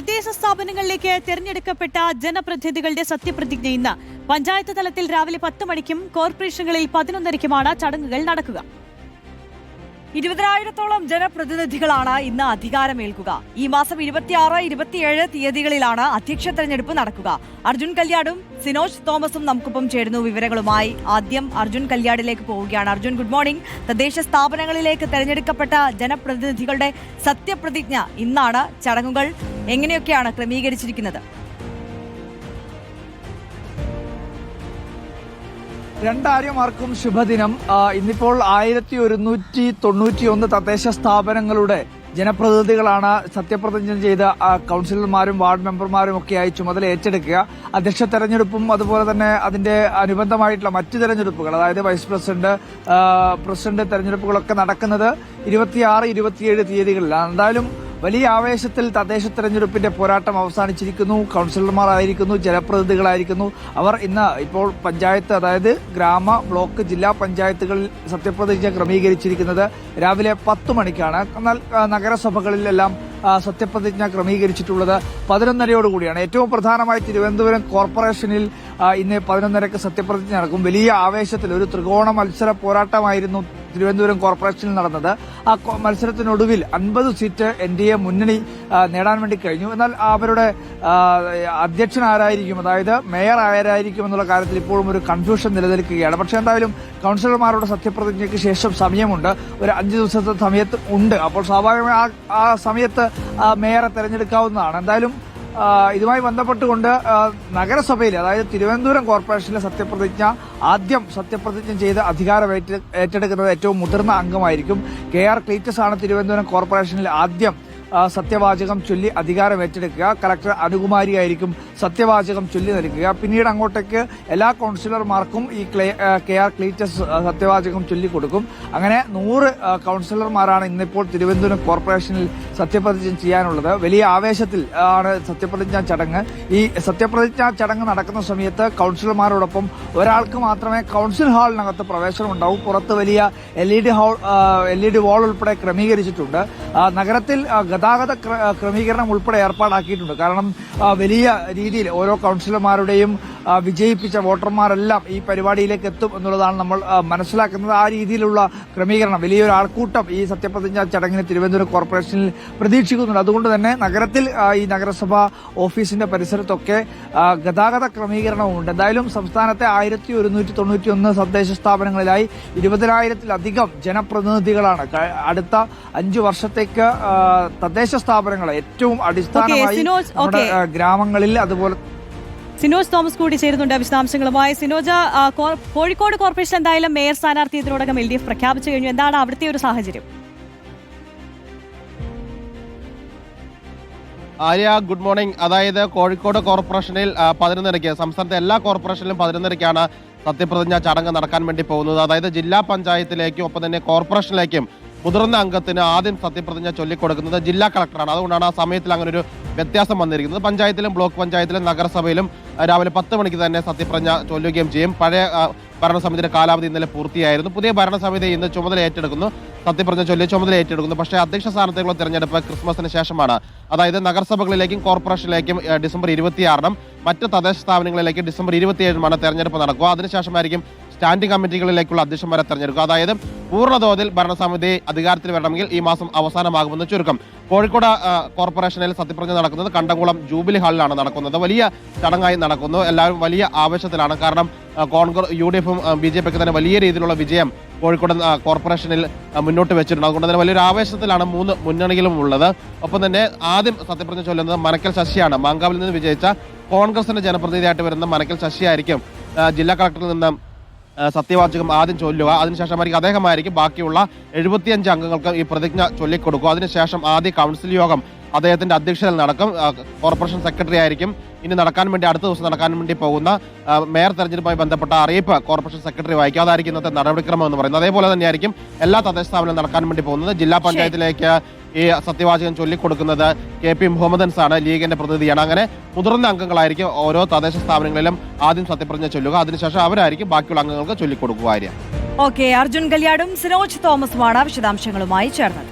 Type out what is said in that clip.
തദ്ദേശ സ്ഥാപനങ്ങളിലേക്ക് തിരഞ്ഞെടുക്കപ്പെട്ട ജനപ്രതിനിധികളുടെ സത്യപ്രതിജ്ഞ ഇന്ന്. പഞ്ചായത്ത് തലത്തിൽ രാവിലെ പത്ത് മണിക്കും കോർപ്പറേഷനുകളിൽ പതിനൊന്നരയ്ക്കുമാണ് ചടങ്ങുകൾ നടക്കുക. ഇരുപതിനായിരത്തോളം ജനപ്രതിനിധികളാണ് ഇന്ന് അധികാരമേൽക്കുക. ഈ മാസം ഇരുപത്തിയാറ് ഇരുപത്തിയേഴ് തീയതികളിലാണ് അധ്യക്ഷ തെരഞ്ഞെടുപ്പ് നടക്കുക. അർജുൻ കല്യാടും സിനോജ് തോമസും നമുക്കൊപ്പം ചേരുന്നു വിവരങ്ങളുമായി. ആദ്യം അർജുൻ കല്യാടിലേക്ക് പോവുകയാണ്. Arjun good morning. തദ്ദേശ സ്ഥാപനങ്ങളിലേക്ക് തെരഞ്ഞെടുക്കപ്പെട്ട ജനപ്രതിനിധികളുടെ സത്യപ്രതിജ്ഞ ഇന്നാണ് ചടങ്ങുകൾ എങ്ങനെയൊക്കെയാണ് ക്രമീകരിച്ചിരിക്കുന്നത്? രണ്ടാര്യമാർക്കും ശുഭദിനം. ഇന്നിപ്പോൾ ആയിരത്തി ഒരുന്നൂറ്റി തൊണ്ണൂറ്റി ഒന്ന് തദ്ദേശ സ്ഥാപനങ്ങളുടെ ജനപ്രതിനിധികളാണ് സത്യപ്രതിജ്ഞ ചെയ്ത കൌൺസിലർമാരും വാർഡ് മെമ്പർമാരും ഒക്കെയായി ചുമതല ഏറ്റെടുക്കുക. അധ്യക്ഷ തെരഞ്ഞെടുപ്പും അതുപോലെ തന്നെ അതിന്റെ അനുബന്ധമായിട്ടുള്ള മറ്റ് തെരഞ്ഞെടുപ്പുകൾ അതായത് വൈസ് പ്രസിഡന്റ് പ്രസിഡന്റ് തെരഞ്ഞെടുപ്പുകളൊക്കെ നടക്കുന്നത് ഇരുപത്തിയാറ് ഇരുപത്തിയേഴ് തീയതികളിലാണ്. എന്തായാലും വലിയ ആവേശത്തിൽ തദ്ദേശ തെരഞ്ഞെടുപ്പിന്റെ പോരാട്ടം അവസാനിച്ചിരിക്കുന്നു. കൗൺസിലർമാരായിരിക്കുന്നു ജനപ്രതിനിധികളായിരിക്കുന്നു. അവർ ഇന്ന് ഇപ്പോൾ പഞ്ചായത്ത് അതായത് ഗ്രാമ ബ്ലോക്ക് ജില്ലാ പഞ്ചായത്തുകളിൽ സത്യപ്രതിജ്ഞ ക്രമീകരിച്ചിരിക്കുന്നത് രാവിലെ പത്ത് മണിക്കാണ്. എന്നാൽ നഗരസഭകളിലെല്ലാം സത്യപ്രതിജ്ഞ ക്രമീകരിച്ചിട്ടുള്ളത് പതിനൊന്നരയോടുകൂടിയാണ്. ഏറ്റവും പ്രധാനമായി തിരുവനന്തപുരം കോർപ്പറേഷനിൽ ഇന്ന് പതിനൊന്നരക്ക് സത്യപ്രതിജ്ഞ നടക്കും. വലിയ ആവേശത്തിൽ ഒരു ത്രികോണ മത്സര പോരാട്ടമായിരുന്നു തിരുവനന്തപുരം കോർപ്പറേഷനിൽ നടന്നത്. ആ മത്സരത്തിനൊടുവിൽ അൻപത് സീറ്റ് എൻ ഡി എ മുന്നണി നേടാൻ വേണ്ടി കഴിഞ്ഞു. എന്നാൽ അവരുടെ അധ്യക്ഷൻ ആരായിരിക്കും? അതായത് മേയർ ആരായിരിക്കും എന്നുള്ള കാര്യത്തിൽ ഇപ്പോഴും ഒരു കൺഫ്യൂഷൻ നിലനിൽക്കുകയാണ്. പക്ഷെ എന്തായാലും കൗൺസിലർമാരുടെ സത്യപ്രതിജ്ഞയ്ക്ക് ശേഷം സമയമുണ്ട്. ഒരു അഞ്ച് ദിവസത്തെ സമയത്ത് ഉണ്ട്. അപ്പോൾ സ്വാഭാവികമായി ആ- സമയത്ത് മേയറെ തെരഞ്ഞെടുക്കാവുന്നതാണ്. എന്തായാലും ഇതുമായി ബന്ധപ്പെട്ടുകൊണ്ട് നഗരസഭയിൽ അതായത് തിരുവനന്തപുരം കോർപ്പറേഷനിലെ സത്യപ്രതിജ്ഞ ആദ്യം സത്യപ്രതിജ്ഞ ചെയ്ത് അധികാരം ഏറ്റെടുക്കുന്നത് ഏറ്റവും മുതിർന്ന അംഗമായിരിക്കും. കെ ആർ ക്ലീറ്റസ് ആണ് തിരുവനന്തപുരം കോർപ്പറേഷനിൽ ആദ്യം സത്യവാചകം ചൊല്ലി അധികാരം ഏറ്റെടുക്കുക. കളക്ടർ അനുകുമാരി ആയിരിക്കും സത്യവാചകം ചൊല്ലി നൽകുക. പിന്നീട് അങ്ങോട്ടേക്ക് എല്ലാ കൗൺസിലർമാർക്കും ഈ കെ ആർ ക്ലീറ്റസ് സത്യവാചകം ചൊല്ലിക്കൊടുക്കും അങ്ങനെ നൂറ് കൗൺസിലർമാരാണ് ഇന്നിപ്പോൾ തിരുവനന്തപുരം കോർപ്പറേഷനിൽ സത്യപ്രതിജ്ഞ ചെയ്യാനുള്ളത്. വലിയ ആവേശത്തിൽ ആണ് സത്യപ്രതിജ്ഞാ ചടങ്ങ്. ഈ സത്യപ്രതിജ്ഞാ ചടങ്ങ് നടക്കുന്ന സമയത്ത് കൗൺസിലർമാരോടൊപ്പം ഒരാൾക്ക് മാത്രമേ കൗൺസിൽ ഹാളിനകത്ത് പ്രവേശനം ഉണ്ടാവും പുറത്ത് വലിയ L E D hall L E D wall ഉൾപ്പെടെ ക്രമീകരിച്ചിട്ടുണ്ട്. നഗരത്തിൽ ഗതാഗത ക്രമീകരണം ഉൾപ്പെടെ ഏർപ്പാടാക്കിയിട്ടുണ്ട്. കാരണം വലിയ രീതിയിൽ ഓരോ കൗൺസിലർമാരുടെയും വിജയിപ്പിച്ച വോട്ടർമാരെല്ലാം ഈ പരിപാടിയിലേക്ക് എത്തും എന്നുള്ളതാണ് നമ്മൾ മനസ്സിലാക്കുന്നത്. ആ രീതിയിലുള്ള ക്രമീകരണം വലിയൊരു ആൾക്കൂട്ടം ഈ സത്യപ്രതിജ്ഞ ചടങ്ങിന് തിരുവനന്തപുരം കോർപ്പറേഷനിൽ പ്രതീക്ഷിക്കുന്നുണ്ട്. അതുകൊണ്ട് തന്നെ നഗരത്തിൽ ഈ നഗരസഭ ഓഫീസിന്റെ പരിസരത്തൊക്കെ ഗതാഗത ക്രമീകരണവുമുണ്ട്. എന്തായാലും സംസ്ഥാനത്തെ ആയിരത്തി ഒരുന്നൂറ്റി തൊണ്ണൂറ്റി ഒന്ന് തദ്ദേശ സ്ഥാപനങ്ങളിലായി ഇരുപതിനായിരത്തിലധികം ജനപ്രതിനിധികളാണ്. അടുത്ത അഞ്ചു വർഷത്തേക്ക് തദ്ദേശ സ്ഥാപനങ്ങളെ ഏറ്റവും അടിസ്ഥാനമായി ഗ്രാമങ്ങളിൽ അതുപോലെ സിനോജ് തോമസ് കൂടി ചേരുന്നുണ്ട് വിശദാംശങ്ങളുമായി. സിനോജ കോഴിക്കോട് കോർപ്പറേഷൻ എന്തായാലും മേയർ സ്ഥാനാർത്ഥി ഇതിനോടകം എൽ ഡി എഫ് പ്രഖ്യാപിച്ചു കഴിഞ്ഞു. എന്താണ് അവിടുത്തെ ഒരു സാഹചര്യം? Arya good morning. അതായത് കോഴിക്കോട് കോർപ്പറേഷനിൽ പതിനൊന്നരയ്ക്ക് സംസ്ഥാനത്തെ എല്ലാ കോർപ്പറേഷനിലും പതിനൊന്നരയ്ക്കാണ് സത്യപ്രതിജ്ഞ ചടങ്ങ് നടക്കാൻ വേണ്ടി പോകുന്നത്. അതായത് ജില്ലാ പഞ്ചായത്തിലേക്കും ഒപ്പം തന്നെ കോർപ്പറേഷനിലേക്കും മുതിർന്ന അംഗത്തിന് ആദ്യം സത്യപ്രതിജ്ഞ ചൊല്ലിക്കൊടുക്കുന്നത് ജില്ലാ കളക്ടറാണ്. അതുകൊണ്ടാണ് ആ സമയത്തിൽ അങ്ങനെ ഒരു വ്യത്യാസം വന്നിരിക്കുന്നത്. പഞ്ചായത്തിലും ബ്ലോക്ക് പഞ്ചായത്തിലും നഗരസഭയിലും രാവിലെ പത്ത് മണിക്ക് തന്നെ സത്യപ്രജ്ഞ ചൊല്ലുകയും ചെയ്യും. പഴയ ഭരണസമിതിയുടെ കാലാവധി ഇന്നലെ പൂർത്തിയായിരുന്നു. പുതിയ ഭരണസമിതി ഇന്ന് ചുമതല ഏറ്റെടുക്കുന്നു. സത്യപ്രജ്ഞ ചൊല്ലി ചുമതല ഏറ്റെടുക്കുന്നു. പക്ഷേ അധ്യക്ഷ സ്ഥാനത്തേക്കുള്ള തെരഞ്ഞെടുപ്പ് ക്രിസ്മസിന് ശേഷമാണ്. അതായത് നഗരസഭകളിലേക്കും കോർപ്പറേഷനിലേക്കും ഡിസംബർ ഇരുപത്തിയാറിനും മറ്റ് തദ്ദേശ സ്ഥാപനങ്ങളിലേക്ക് ഡിസംബർ ഇരുപത്തിയേഴിനുമാണ് തെരഞ്ഞെടുപ്പ് നടക്കുക. അതിനുശേഷമായിരിക്കും സ്റ്റാൻഡിംഗ് കമ്മിറ്റികളിലേക്കുള്ള അധ്യക്ഷന്മാരെ തെരഞ്ഞെടുക്കുക. അതായത് പൂർണതോതിൽ ഭരണസമിതി അധികാരത്തിൽ വരണമെങ്കിൽ ഈ മാസം അവസാനമാകുമെന്ന് ചുരുക്കം. കോഴിക്കോട് കോർപ്പറേഷനിൽ സത്യപ്രതിജ്ഞ നടക്കുന്നത് കണ്ടംകുളം ജൂബിലി ഹാളിലാണ് നടക്കുന്നത്. വലിയ ചടങ്ങായി നടക്കുന്നു. എല്ലാവരും വലിയ ആവേശത്തിലാണ്. കാരണം കോൺഗ്രസ് യു ഡി എഫും ബി ജെ പിക്ക് തന്നെ വലിയ രീതിയിലുള്ള വിജയം കോഴിക്കോട് കോർപ്പറേഷനിൽ മുന്നോട്ട് വെച്ചിട്ടുണ്ട്. അതുകൊണ്ട് തന്നെ വലിയൊരു ആവേശത്തിലാണ് മൂന്ന് മുന്നണികളും ഉള്ളത്. ഒപ്പം തന്നെ ആദ്യം സത്യപ്രതിജ്ഞ ചൊല്ലുന്നത് മനക്കൽ ശശിയാണ്. മാങ്കാവിൽ നിന്ന് വിജയിച്ച കോൺഗ്രസിന്റെ ജനപ്രതിനിധിയായിട്ട് വരുന്ന മനക്കൽ ശശിയായിരിക്കും. ജില്ലാ കളക്ടറിൽ നിന്ന് സത്യവാചകം ആദ്യം ചൊല്ലുക. അതിനുശേഷമായിരിക്കും അദ്ദേഹമായിരിക്കും ബാക്കിയുള്ള എഴുപത്തിയഞ്ച് അംഗങ്ങൾക്ക് ഈ പ്രതിജ്ഞ ചൊല്ലിക്കൊടുക്കുക. അതിനുശേഷം ആദ്യ കൗൺസിൽ യോഗം അദ്ദേഹത്തിന്റെ അധ്യക്ഷതയിൽ നടക്കും. കോർപ്പറേഷൻ സെക്രട്ടറി ആയിരിക്കും. ഇനി നടക്കാൻ വേണ്ടി അടുത്ത ദിവസം നടക്കാൻ വേണ്ടി പോകുന്ന മേയർ തെരഞ്ഞെടുപ്പുമായി ബന്ധപ്പെട്ട അറിയിപ്പ് കോർപ്പറേഷൻ സെക്രട്ടറി വായിക്കും. അതായിരിക്കും ഇന്നത്തെ നടപടിക്രമം എന്ന് പറയുന്നത്. അതേപോലെ തന്നെയായിരിക്കും എല്ലാ തദ്ദേശ സ്ഥാപനങ്ങളും നടക്കാൻ വേണ്ടി പോകുന്നത്. ജില്ലാ പഞ്ചായത്തിലേക്ക് ഈ സത്യവാചകം ചൊല്ലിക്കൊടുക്കുന്നത് കെ പി മുഹമ്മദൻസ് ആണ് ലീഗിന്റെ പ്രതിനിധിയാണ്. അങ്ങനെ മുതിർന്ന അംഗങ്ങളായിരിക്കും ഓരോ തദ്ദേശ സ്ഥാപനങ്ങളിലും ആദ്യം സത്യപ്രതിജ്ഞ ചൊല്ലുക. അതിനുശേഷം അവരായിരിക്കും ബാക്കിയുള്ള അംഗങ്ങൾക്ക് ചൊല്ലിക്കൊടുക്കുക ഓക്കെ അർജുൻ കല്യാടും സിനോജ് തോമസുമാണ് വിശദാംശങ്ങളുമായി ചേർന്നത്.